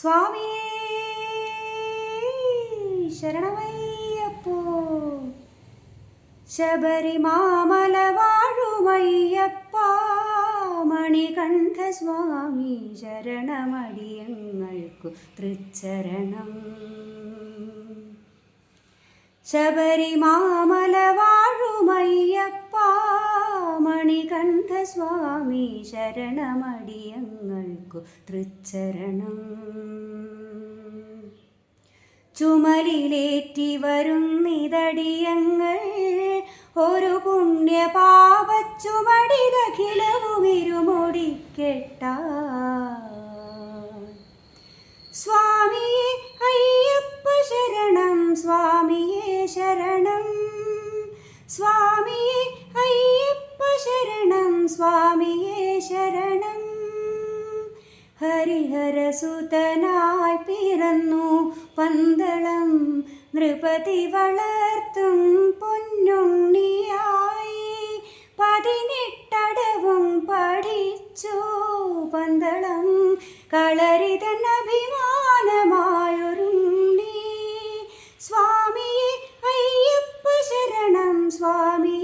സ്വാമിയേ ശരണമയ്യപ്പോ. ശബരിമാമല വാഴുമയ്യപ്പ മണികണ്ഠ സ്വാമി ശരണമടിയങ്ങൾക്കു തൃച്ചരണം. ശബരിമാമല വാഴുമയ്യപ്പ മണികണ്ഠ സ്വാമി ശരണമടിയങ്ങൾക്കു തൃച്ചരണം. ചുമലിലേറ്റി വരുന്നിതടിയങ്ങൾ ഒരു പുണ്യപാപച്ചുമടിതഖിലവും ഇരുമുടിക്കെട്ട സ്വാമിയെ അയ്യപ്പ ശരണം സ്വാമിയെ ശരണം. ശരണം സ്വാമിയെ ശരണം. ഹരിഹരസുതനായി പിറന്നു പന്തളം നൃപതി വളർത്തും പൊന്നുണ്ണിയായി. പതിനെട്ടടവും പഠിച്ചു പന്തളം കളരിതൻ അഭിമാനമായൊരുണ്ണി. സ്വാമിയെ അയ്യപ്പ ശരണം സ്വാമിയെ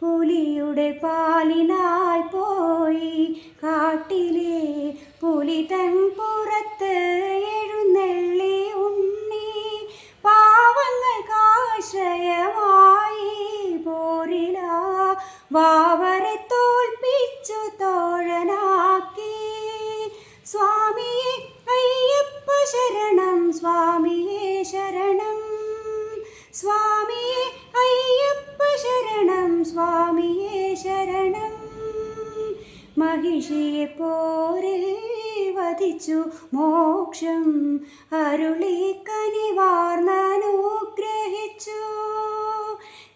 പുലിയുടെ പാലിനായി പോയി കാട്ടിലെ പുലി തൻ പുറത്ത് എഴുന്നള്ളി ഉണ്ണി പാവങ്ങൾക്കാശ്രയമായി പോരില വാവരെ തോൽപ്പിച്ചു തോഴനാക്കി. സ്വാമിയെ അയ്യപ്പ ശരണം സ്വാമിയെ ശരണം. ശരണം സ്വാമിയെ ശരണം. മഹിഷിയെ പോരിൽ വധിച്ചു മോക്ഷം. അരുളി കനിവാർന്നനുഗ്രഹിച്ചു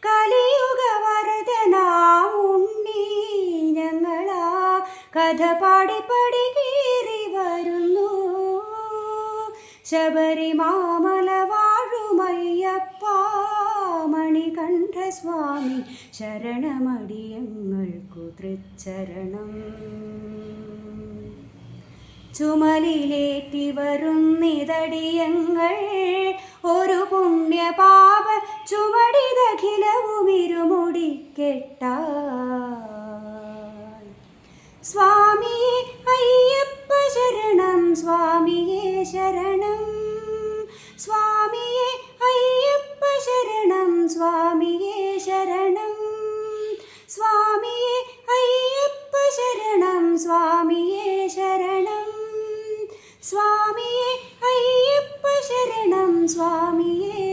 കലിയുഗ വരദനാമുണ്ണി ഞങ്ങളാ. കഥ പാടി പടി കീറി വരുന്നു. ശബരിമാമല സ്വാമി ശരണമടിയങ്ങൾക്കു തൃച്ചരണം. ചുമലിലേറ്റി വരുന്നിതടിയങ്ങൾ ഒരു പുണ്യപാപ ചുവടിതഖിലവും ഇരുമുടിക്കെട്ട സ്വാമി അയ്യപ്പ ശരണം സ്വാമിയെ ശരണം. സ്വാമിയെ ശരണം സ്വാമിയെ ശരണം. സ്വാമിയെ അയ്യപ്പ ശരണം സ്വാമിയെ ശരണം. സ്വാമിയെ അയ്യപ്പ ശരണം സ്വാമിയെ